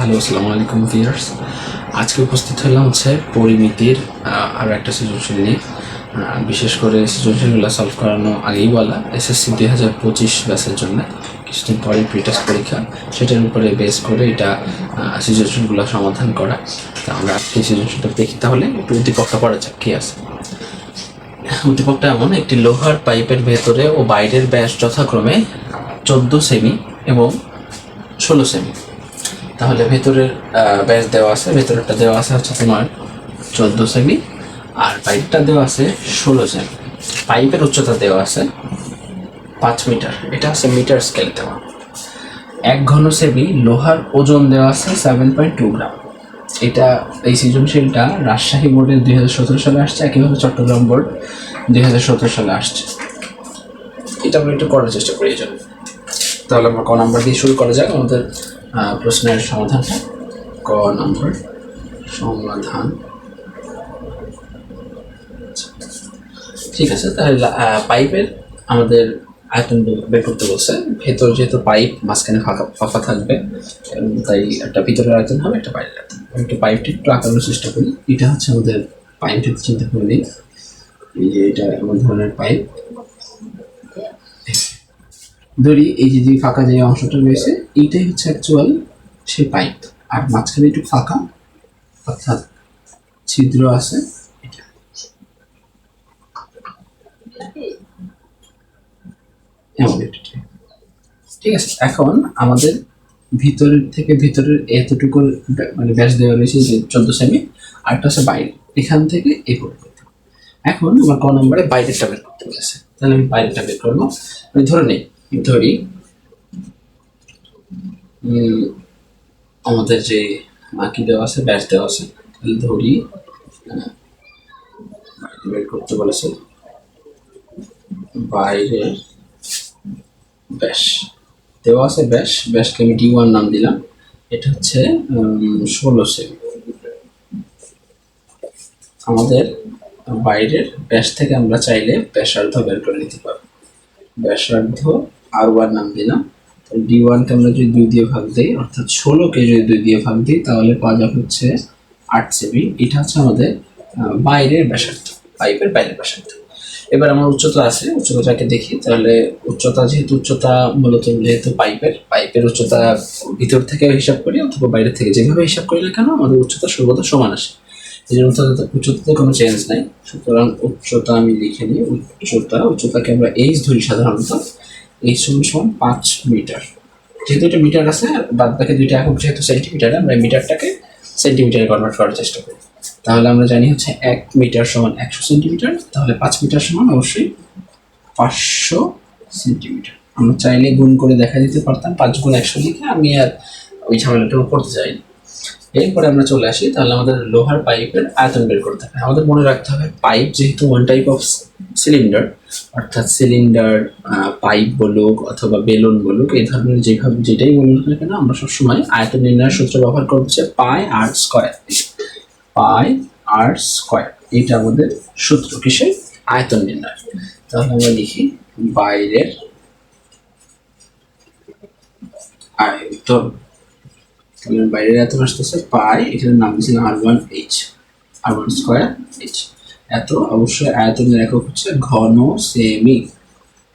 Hello, আসসালামু আলাইকুম viewers আজকে উপস্থিত হলাম হচ্ছে পরিমিতির আরও একটা সৃজনশীল নিয়ে। বিশেষ করে সৃজনশীলগুলো সলভ করানো আগেই বলা এসএসসি দুই হাজার পঁচিশ ব্যাসের জন্য। কিছুদিন পরে প্রিটেস্ট পরীক্ষা, সেটার উপরে বেস করে এটা সৃজনশীলগুলো সমাধান করা। তা আমরা আজকে সৃজনশীলটা দেখি তাহলে, একটু উদ্দীপকটা পড়া যাক, কী আছে। উদ্দীপকটা এমন, একটি লোহার পাইপের ভেতরে ও বাইরের ব্যাস যথাক্রমে চোদ্দ সেমি এবং ষোলো সেমি। তাহলে ভেতরের ব্যাস দেওয়া আছে, ভেতরেরটা দেওয়া আছে হচ্ছে তোমার চোদ্দ সেমি, আর পাইপটা দেওয়া আছে ষোলো সেমি। পাইপের উচ্চতা দেওয়া আছে পাঁচ মিটার, এটা আছে মিটার স্কেল দেওয়া। এক ঘন সেমি লোহার ওজন দেওয়া আছে সেভেন পয়েন্ট টু গ্রাম এটা এই সৃজনশীলটা রাজশাহী বোর্ডের দুই হাজার সতেরো সালে আসছে, একইভাবে চট্টগ্রাম বোর্ড দুই হাজার সতেরো সালে আসছে। এটা আমরা একটু করার চেষ্টা করি এই জন্য। তাহলে আমরা ক নাম্বার দিয়ে শুরু করা যাক, আমাদের প্রশ্নের সমাধানটা ক নাম্বার, সমাধান। ঠিক আছে, তাহলে পাইপের আমাদের আয়তন বের- করতে বলছে। ভেতর যেহেতু পাইপ, মাঝখানে ফাঁকা ফাঁকা থাকবে তাই একটা ভিতরের আয়তন হবে, একটা বাইরের আয়তন একটু পাইপটি একটু আঁকানোর চেষ্টা করি। এটা হচ্ছে আমাদের পাইপটি চিন্তা করে নিই এই যে এটা এমন ধরনের পাইপ। ধরি, এই যে যে ফাঁকা যে অংশটা রয়েছে, এইটাই হচ্ছে অ্যাকচুয়াল সেই পাইপ আর মাঝখানে একটু ফাঁকা, অর্থাৎ ছিদ্র আছে ঠিক আছে, এখন আমাদের ভিতরের থেকে ভিতরের এতটুকু মানে ব্যাস দেওয়া রয়েছে যে চোদ্দ সেমি আর একটা হচ্ছে বাইরে। এখান থেকে এ পর্যন্ত এখন আমার ক নম্বরে বাইরেরটা বের করতে বলেছে। তাহলে আমি বাইরেরটা বের করব। আমি ধরে নিই ধরি। আমাদের যে মাকি দেওয়া আছে ব্যাস দেওয়া আছে ধরি। বের করতে বলেছে। বাইরের ব্যাস দেওয়া আছে ব্যাস ব্যাসকে আমি ডি ওয়ান নাম দিলাম। এটা হচ্ছে ষোলো সেমি আমাদের বাইরের ব্যাস থেকে আমরা চাইলে ব্যাসার্ধ বের করে নিতে পারব। ব্যাসার্ধ আর ওয়ান নাম দিলাম ডি ওয়ানকে আমরা যদি দুই দিয়ে ভাগ দিই, অর্থাৎ ষোলোকে যদি দুই দিয়ে ভাগ দিই, তাহলে পাওয়া যাবে হচ্ছে আট সেমি এটা হচ্ছে আমাদের বাইরের ব্যাসার্ধ, পাইপের বাইরের ব্যাসার্ধ। এবার আমার উচ্চতা আছে, উচ্চতাটাকে দেখি। তাহলে উচ্চতা যেহেতু, উচ্চতা মূলত যেহেতু পাইপের পাইপের উচ্চতা ভিতর থেকে হিসাব করি অথবা বাইরে থেকে। যেভাবে হিসাব করি না কেন, আমাদের উচ্চতা সর্বদা সমান আসে। এই জন্য উচ্চতা, উচ্চতাতে কোনো চেঞ্জ নাই। সুতরাং উচ্চতা আমি লিখে নিই, উচ্চতা, উচ্চতাকে আমরা এইচ ধরি সাধারণত। এইচ সমান সমান পাঁচ মিটার। যেহেতু এটা মিটার আছে, বাদ বাকি দুইটা একক যেহেতু সেন্টিমিটারে আমরা এই মিটারটাকে সেন্টিমিটারে কনভার্ট করার চেষ্টা করি। তাহলে আমরা জানি হচ্ছে এক মিটার সমান একশো সেন্টিমিটার তাহলে পাঁচ মিটার সমান অবশ্যই পাঁচশো সেন্টিমিটার আমরা চাইলে গুণ করে দেখা দিতে পারতাম, পাঁচ গুণ একশো লিখে আমি আর ওই ঝামেলাটাও করতে চাইনি। এরপরে আমরা চলে আসি, তাহলে আমাদের লোহার পাইপের আয়তন বের করতে হবে। আমাদের মনে রাখতে হবে, পাইপ যেহেতু ওয়ান টাইপ অফ সিলিন্ডার অর্থাৎ সিলিন্ডার পাইপ বলুক অথবা বেলুন বলুক, এই ধরনের যেভাবে, যেটাই বলুক না কেন, আমরা সবসময় আয়তন নির্ণয়ের সূত্র ব্যবহার করব হচ্ছে পাই আর স্কোয়ার পাই আর স্কোয়ার এটা আমাদের সূত্র কিসের? আয়তন নির্ণয় তাহলে আমরা লিখি বাইরের আয়তন। তাহলে বাইরের আয়তন আসতেছে পাই এখানে নাম দিয়েছিলাম r one h r one square h এত অবশ্যই আয়তনের একক হচ্ছে ঘন সেমি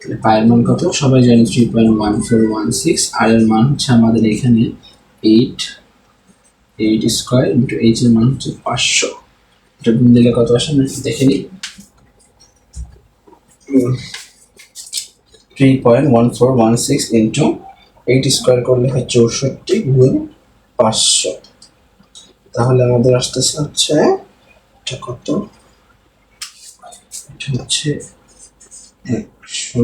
তাহলে পায়ের মান কত? সবাই জানি three point one four one six r এর মান হচ্ছে আমাদের এখানে eight eight square into h এর মান হচ্ছে পাঁচশো। এটা গুণ দিলে কত আসে? আমি দেখে নিই। Three point one four one six into eight square করলে হয় চৌষট্টি গুণ পাঁচশো। তাহলে আমাদের আসতেছে হচ্ছে, এটা কত? এটা হচ্ছে একশো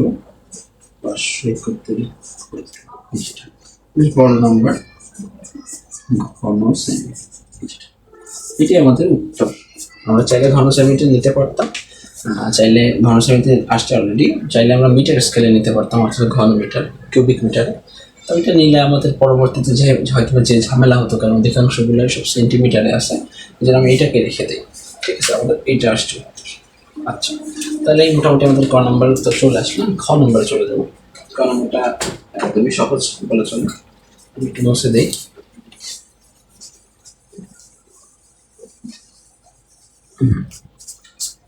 পাঁচশো একত্রিশ বড় নাম্বার ঘন সেমি এটি আমাদের উত্তর। আমরা চাইলে ঘন সেমিটা নিতে পারতাম। চাইলে ঘন সেমিতে আসছে অলরেডি চাইলে আমরা মিটার স্কেলে নিতে পারতাম, অর্থাৎ ঘন মিটার কিউবিক মিটারে ওইটা নিলে আমাদের পরবর্তীতে যে হয়তো যে ঝামেলা হতো, কারণ অধিকাংশগুলো সব সেন্টিমিটারে আসে যেন আমি এটাকে রেখে দিই। ঠিক আছে, আমাদের এইটা আসছে। আচ্ছা তাহলে এই মোটামুটি আমাদের ক নম্বর তো চলে আসলাম খ নম্বরে চলে যাব। ক নম্বরটা একদমই সহজ বলে চলে আমি একটু বসে দিই।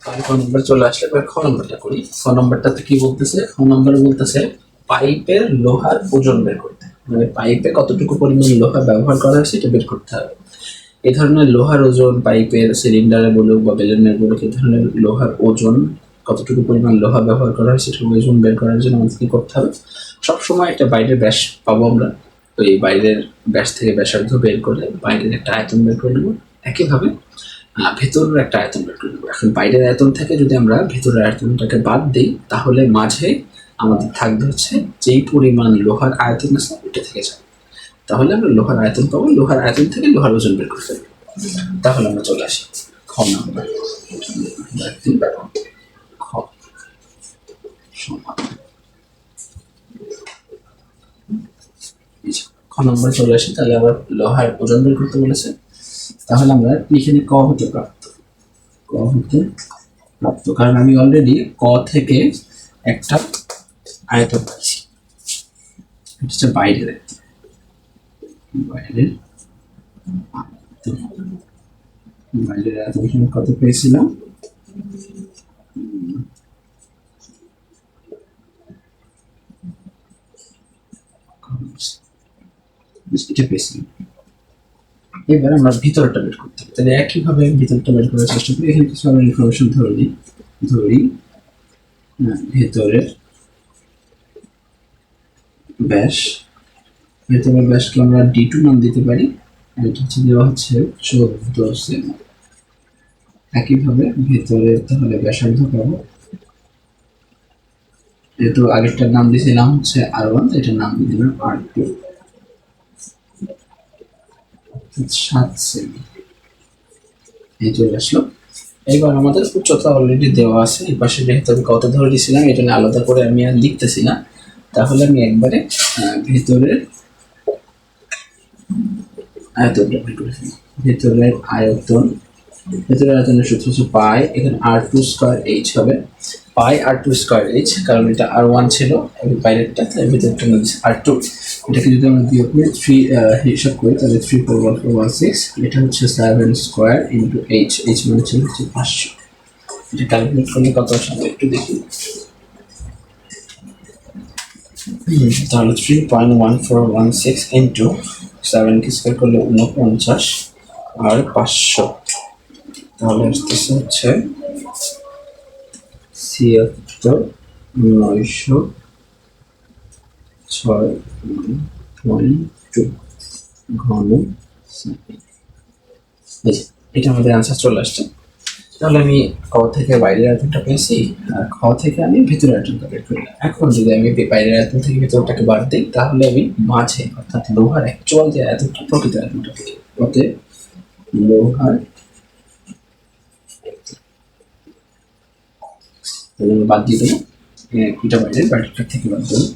তাহলে খ নম্বর চলে আসলে। খ নম্বরটা করি। খ নম্বরটাতে কি বলতেছে? খ নম্বর বলতেছে পাইপের লোহার ওজন বের করতে মানে পাইপে কতটুকু পরিমাণ লোহা ব্যবহার করা হয়েছে এটা বের করতে হবে। এ ধরনের লোহার ওজন পাইপের সিলিন্ডারে বলুক বা বেলুনের বলুক, এ ধরনের লোহার ওজন, কতটুকু পরিমাণ লোহা ব্যবহার করা হয়েছে সেটার ওজন বের করার জন্য আমাদের কি করতে হবে? সবসময় একটা বাইরের ব্যাস পাবো আমরা। তো এই বাইরের ব্যাস থেকে ব্যাসার্ধ বের করে বাইরের একটা আয়তন বের করে নেব। একইভাবে ভেতরের একটা আয়তন বের করে নেব। এখন বাইরের আয়তন থেকে যদি আমরা ভেতরের আয়তনটাকে বাদ দিই, তাহলে মাঝে আমাদের থাকবে হচ্ছে যেই পরিমাণ লোহার আয়তন আছে ওইটা থেকে যাবে। তাহলে আমরা লোহার আয়তন পাবো, লোহার আয়তন থেকে লোহার ওজন বের করতে ফেলব। তাহলে আমরা চলে আসি খ নাম্বার। খ সমান। নম্বরে চলে আসি, তাহলে আবার লোহার ওজন বের করতে বলেছে। তাহলে আমরা এখানে ক হতে প্রাপ্ত। ক হতে প্রাপ্ত। কারণ আমি অলরেডি ক থেকে একটা আয়তন পাচ্ছি এটা হচ্ছে বাইরের কত পেয়েছিলাম? এটা পেয়েছিলাম। এবার আমরা ভিতরটা বের করতে হবে। তাহলে একইভাবে ভিতরটা বের করার চেষ্টা করি। এখানে কিছু আমরা ইনফরমেশন ধরে ধরি ভেতরের ব্যাস। ভেতরের ব্যাসকে আমরা ডি টু নাম দিতে পারি। আর এটা হচ্ছে দেওয়া হচ্ছে চোদ্দ সেমি একইভাবে ভেতরের তাহলে ব্যাসার্ধ পাবো। যেহেতু আগেরটার নাম দিয়েছিলাম হচ্ছে আর ওয়ান এটার নাম দিয়ে দিলাম আর টু সাত সেমি। এই চলে আসলো। এবার আমাদের উচ্চতা অলরেডি দেওয়া আছে। এই পাশে যেহেতু আমি কত ধরে দিয়েছিলাম এটা নিয়ে আলাদা করে আমি আর লিখতেছি না। তাহলে আমি একবারে ভেতরের আয়তনটা বের করে ফেলি। ভেতরের আয়তন, ভেতরের আয়তনের সূত্র হচ্ছে পাই, এখানে আর টু স্কোয়ার এইচ হবে। Pi r two square h কারণ এটা আর ওয়ান ছিল এবং বাইরেরটা তাই ভেতরটা নিচ্ছে আর টু এটাকে যদি আমরা বিয়োগ করি থ্রি হিসাব করি, তাহলে three four one four one six এটা হচ্ছে seven square into h h মানে ছিল হচ্ছে পাঁচশো। এটা ক্যালকুলেট করলে কত আসে? আমরা একটু দেখি। তাহলে three point one four one six into সেভেনকে square করলে উনপঞ্চাশ আর পাঁচশো। তাহলে আসতেছে হচ্ছে ছিয়াত্তর, নয়শো, ছয় টু ঘন এটা আমাদের আনসার চলে আসছে। তাহলে আমি ক থেকে বাইরের আয়তনটা পেয়েছি, আর খ থেকে আমি ভিতরের আয়তনটা বের করলাম এখন যদি আমি বাইরের আয়তন থেকে ভিতরটাকে বাদ দিই, তাহলে আমি মাঝে, অর্থাৎ লোহার অ্যাকচুয়াল যে আয়তনটা, প্রকৃত আয়তনটা পেয়ে ওতে লোহার বাদ দিয়ে দেবো এটা বাইরের বাইরেটা থেকে বাদ দেবো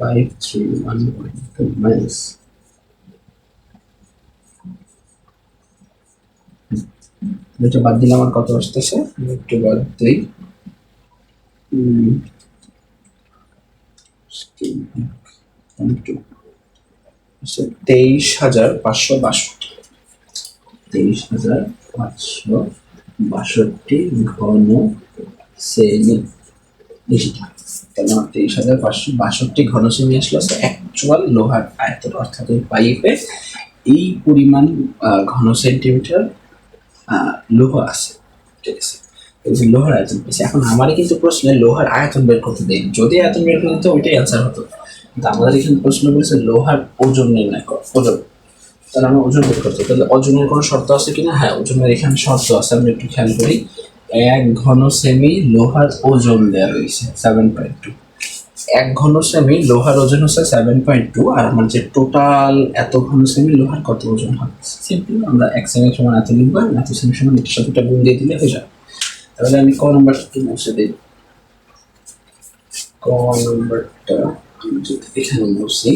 five three one point minus এটা বাদ দিলে আমার কত আসতেছে? একটু বাদ দিই। তেইশ হাজার পাঁচশো বাষট্টি। তেইশ হাজার পাঁচশো বাষট্টি ঘন সেমি তাহলে তেইশ হাজার পাঁচশো বাষট্টি ঘন সেমি আসলো অ্যাকচুয়াল লোহার আয়তন, অর্থাৎ পাইপে এই পরিমাণ ঘন সেন্টিমিটার লোহা আছে। ঠিক আছে? লোহার আয়তন পেয়েছি। এখন আমারই কিন্তু প্রশ্নে লোহার আয়তন বের করতে দেয় যদি আয়তন বের করতে ওইটাই অ্যান্সার হতো। কিন্তু আমাদের এখানে প্রশ্ন বলেছে, লোহার ওজন নির্ণয় কর, ওজন। তাহলে আমরা ওজন বের করতে, তাহলে ওজনের কোনো শর্ত আছে কিনা? হ্যাঁ ওজনের এখানে শর্ত আছে আমরা একটু খেয়াল করি। এক ঘন সেমি লোহার ওজন দেওয়া রয়েছে সেভেন পয়েন্ট টু এক ঘন সেমি লোহার ওজন হচ্ছে সেভেন পয়েন্ট টু আর আমার যে টোটাল এত ঘন সেমি লোহার কত ওজন হয়? সিম্পল আমরা এক সেমি সমান এত লিখব, আর এত সেমি সমান এটার সাথে গুণ দিয়ে দিলে হয়ে যাবে। তাহলে আমি ক নম্বরটা মুছে দিই। ক নম্বরটা যদি এখানে মুছি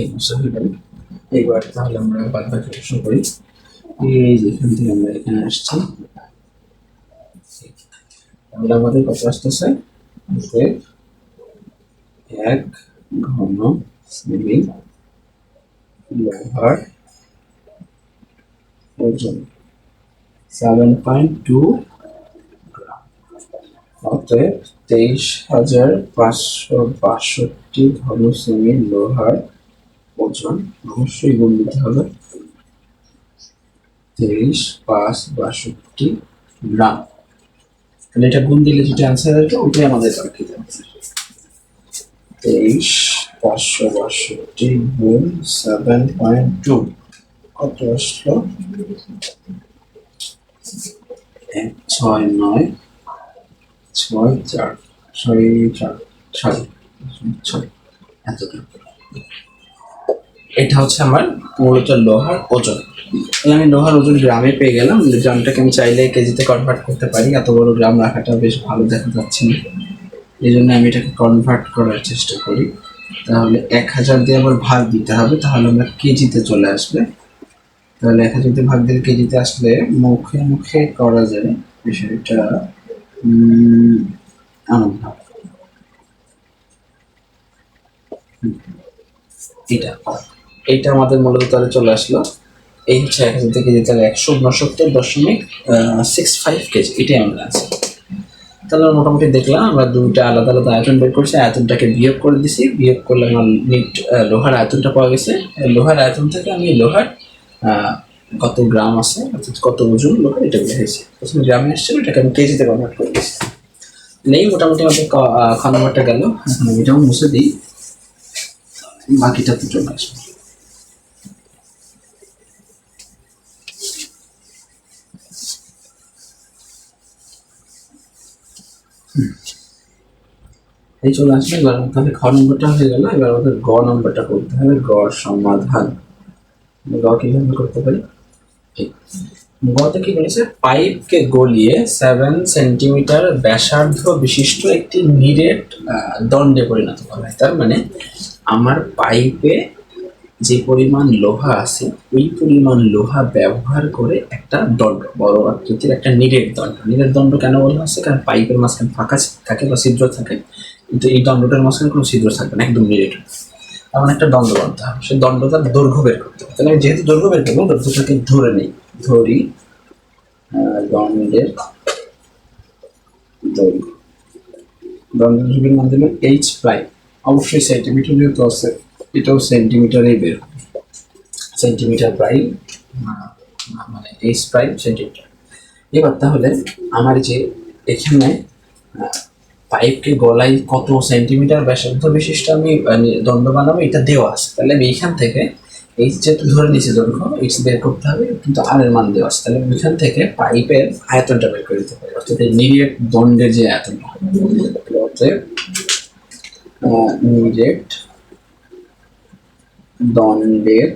এই মুছে এইবার তাহলে আমরা বাদ বাকি করি। এই যে এখান থেকে আমরা এখানে আসছি। আমাদের কত আসতেছে? এক ঘন সেমি লোহার ওজন সেভেন পয়েন্ট টু অতএব তেইশ হাজার পাঁচশো বাষট্টি ঘন সেমি লোহার ওজন অবশ্যই গুণ দিতে হবে। তেইশ পাঁচ, বাষট্টি গ্রাম। তাহলে এটা গুণ দিলে যেটা অ্যান্সার আসবে, ওটাই আমাদের কাঙ্ক্ষিত তেইশ পাঁচশো বাষট্টি গুণ সেভেন পয়েন্ট টু কত আসলো? এক, ছয়, নয়, ছয়, চার। ছয় চার, ছয়। ছয়। এতটা। এটা হচ্ছে আমার মূলত লোহার ওজন। আমি লোহার ওজন গ্রামে পেয়ে গেলাম। গ্রামটাকে আমি চাইলে কেজিতে কনভার্ট করতে পারি। এত বড় গ্রাম রাখাটা বেশ ভালো দেখা যাচ্ছে না। এই জন্য আমি এটাকে কনভার্ট করার চেষ্টা করি। তাহলে এক হাজার দিয়ে আবার ভাগ দিতে হবে। তাহলে আমরা কেজিতে চলে আসবে। তাহলে এক হাজার দিয়ে ভাগ দিলে কেজিতে আসলে মুখে মুখে করা যায় বিষয়টা ভাবে এটা। এইটা আমাদের মূলত তাহলে চলে আসলো। এই হচ্ছে এক হাজার কেজি তাহলে একশো উনসত্তর দশমিক সিক্স ফাইভ কেজি এটাই আমাদের আছে তাহলে মোটামুটি দেখলাম আমরা দুইটা আলাদা আলাদা আয়তন বের করছি আয়তনটাকে বিয়োগ করে দিছি। বিয়োগ করলে আমার নিট লোহার আয়তনটা পাওয়া গেছে। লোহার আয়তন থেকে আমি লোহার কত গ্রাম আছে অর্থাৎ কত ওজন লোহার এটা বের হয়েছে প্রথমে গ্রামে এসেছিল এটাকে আমি কেজিতে কনভার্ট করে দিচ্ছি নেই মোটামুটি আমাদের ক- আহ, খ নম্বরটা গেল। এখন এটাও মুছে দিই। বাকিটা তো চলে আসবে। এই চলে আসবে, এবার তাহলে খ নম্বরটা হয়ে গেল, এবার আমাদের গ নম্বরটা করতে হবে, গ সমাধান। গ কীভাবে করতে পারি। গতে কি বলেছে? পাইপকে গলিয়ে সেভেন সেন্টিমিটার ব্যাসার্ধ বিশিষ্ট একটি নিরেট দণ্ডে পরিণত করা হয়। তার মানে আমার পাইপে যে পরিমাণ লোহা আছে, ওই পরিমাণ লোহা ব্যবহার করে একটা দণ্ড, বড় আকৃতির একটা নিরেট দণ্ড। নিরেট দণ্ড কেন বলা হচ্ছে? কারণ পাইপের মাঝখানে ফাঁকা থাকে বা ছিদ্র থাকে। কিন্তু এই দণ্ডটার মাঝখানে কোনো ছিদ্র থাকবে না, একদম নিরেট। এমন একটা দণ্ড বানতে হবে। সেই দণ্ডটার দৈর্ঘ্য বের করতে হবে। তাহলে আমি যেহেতু দৈর্ঘ্য বের করব, দৈর্ঘ্যটাকে ধরে নিই। ধরি দণ্ডের দৈর্ঘ্য। দণ্ডের মান এইচ প্রাইম। অবশ্যই সেন্টিমিটার যেহেতু আছে, এটাও সেন্টিমিটারেই বের সেন্টিমিটার প্রাইম মানে এইচ প্রাইম সেন্টিমিটার এবার তাহলে আমার যে এখানে পাইপকে গলায় কত সেন্টিমিটার ব্যাসার্ধ বিশিষ্ট আমি দণ্ড বানাবো, এটা দেওয়া আছে। তাহলে আমি এইখান থেকে এইচ যেহেতু ধরে নিয়েছি দৈর্ঘ্য এইচ বের করতে হবে, কিন্তু আর মান দেওয়া আছে। তাহলে এখান থেকে পাইপের আয়তনটা বের করে দিতে পারি। অর্থাৎ এই নিরেট দণ্ডের যে আয়তনটা অতএব নিরেট দণ্ডের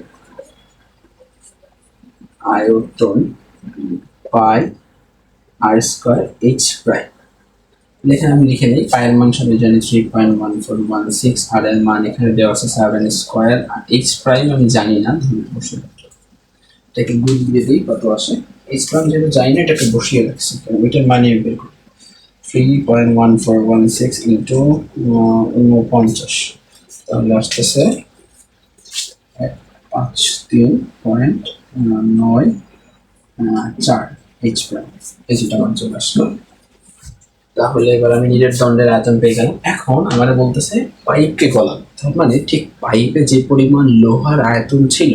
আয়তন pi r square h prime এখানে আমি লিখে নিই। পায়ের মান সবাই জানি three point one four one six r এর মান এখানে দেওয়া আছে সেভেন স্কোয়ার আর এইচ প্রাইম আমি জানি না, ধরুন বসে। এটাকে গুণ দিয়ে দিই, কত আসে? এইচ প্রাইম যেহেতু জানি না, এটাকে বসিয়ে রাখছি। ওইটার মানে আমি বের করি। Three point one four one six into উনপঞ্চাশ তাহলে আসতেছে এক, পাঁচ, তিন পয়েন্ট নয় চার এইচ প্রাইম এই যেটা আমার চলে আসলো। তাহলে এবার আমি নিজের দণ্ডের আয়তন পেয়ে গেলাম। এখন আমার বলতেছে পাইপকে গলানো। তার মানে ঠিক পাইপে যে পরিমাণ লোহার আয়তন ছিল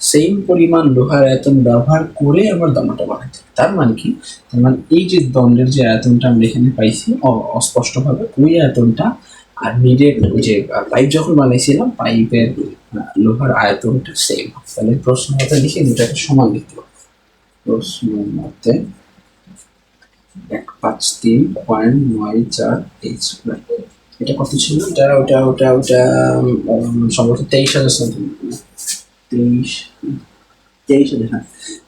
সেম পরিমাণ লোহার আয়তন ব্যবহার করে আমার দণ্ডটা বানাতে। তার মানে কি? তার মানে এই যে দণ্ডের যে আয়তনটা আমরা এখানে পাইছি অস্পষ্টভাবে ওই আয়তনটা আর নিডের যে পাইপ যখন বানাইছিলাম পাইপের লোহার আয়তনটা সেম তাহলে প্রশ্ন মতে লিখে দুটাকে সমান লিখতে প্রশ্ন মতে এক পাঁচ তিন পয়েন্ট নয় চার এইচ এটা কত ছিল? এটা ওটা ওটা ওটা সম্ভবত তেইশ হাজার সামথিং তেইশ তেইশ হাজার হ্যাঁ।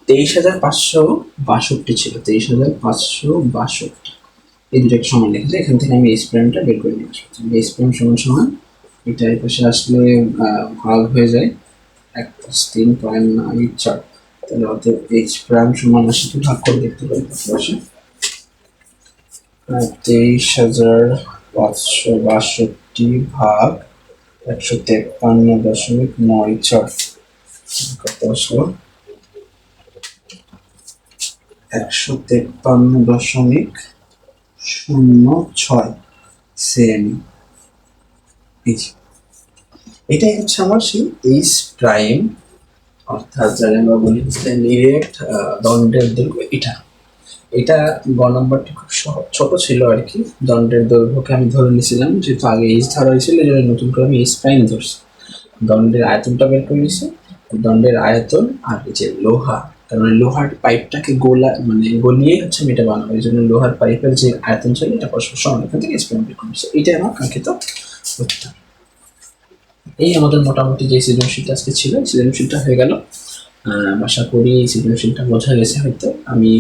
তেইশ হাজার পাঁচশো বাষট্টি ছিল তেইশ হাজার পাঁচশো বাষট্টি। এই দুটাকে সমান লিখেছে এখান থেকে আমি এইচ প্রাইমটা বের করে নিয়ে আসব। এইচ প্রাইম সমান সমান এটা এই পাশে আসলে ভাগ হয়ে যায়। এক পাঁচ তিন পয়েন্ট নয় চার। তাহলে অতএব এইচ প্রাইম সমান আশিটি ভাগ করে দেখতে পারি আসে তেইশ হাজার পাঁচশো বাষট্টি ভাগ একশো তেপ্পান্ন দশমিক নয় ছয়। কত আসলো? একশো তেপ্পান্ন দশমিক শূন্য ছয় সেমি এটাই হচ্ছে আমার সেই এইচ প্রাইম, অর্থাৎ যাকে আমরা বলি নিরেট দণ্ডের দৈর্ঘ্য, এটা। এটা গ নম্বরটি খুব ছোট ছিল আর কি। দণ্ডের দৈর্ঘ্যকে আমি ধরে নিয়েছিলাম, যেহেতু আগে এইচ ধরা হয়েছিল এই জন্য নতুন করে আমি এইচ প্রাইম ধরছি। দণ্ডের আয়তনটা বের করে নিয়েছি, দণ্ডের আয়তন আর যে লোহা, তার মানে লোহার পাইপটাকে গোলা মানে গলিয়ে হচ্ছে আমি এটা বানাবো। এই জন্য লোহার পাইপের যে আয়তন ছিল, এটা পরস্পর সমান, এখান থেকে বের করে এটাই আমার কাঙ্ক্ষিত উত্তর। এই আমাদের মোটামুটি যে সৃজনশীলটা আজকে ছিল সৃজনশীলটা হয়ে গেল। আশা করি সৃজনশীলটা বোঝা গেছে হয়তো। আমি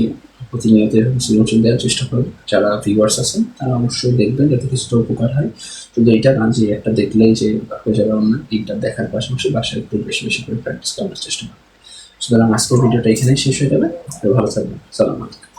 প্রতিনিয়ত সৃজনশীল দেওয়ার চেষ্টা করব যারা ভিউয়ার্স আছেন, তারা অবশ্যই দেখবেন যাতে কিছুটা উপকার হয়। শুধু এটা না, যে একটা দেখলেই যে হয়ে যাবে অন্য এইটা দেখার পাশাপাশি বাসায় একটু বেশি বেশি করে প্র্যাকটিস করার চেষ্টা করবেন সুতরাং আজকের ভিডিওটা এখানেই শেষ হয়ে যাবে। ভালো থাকবেন। সালাম আলাইকুম।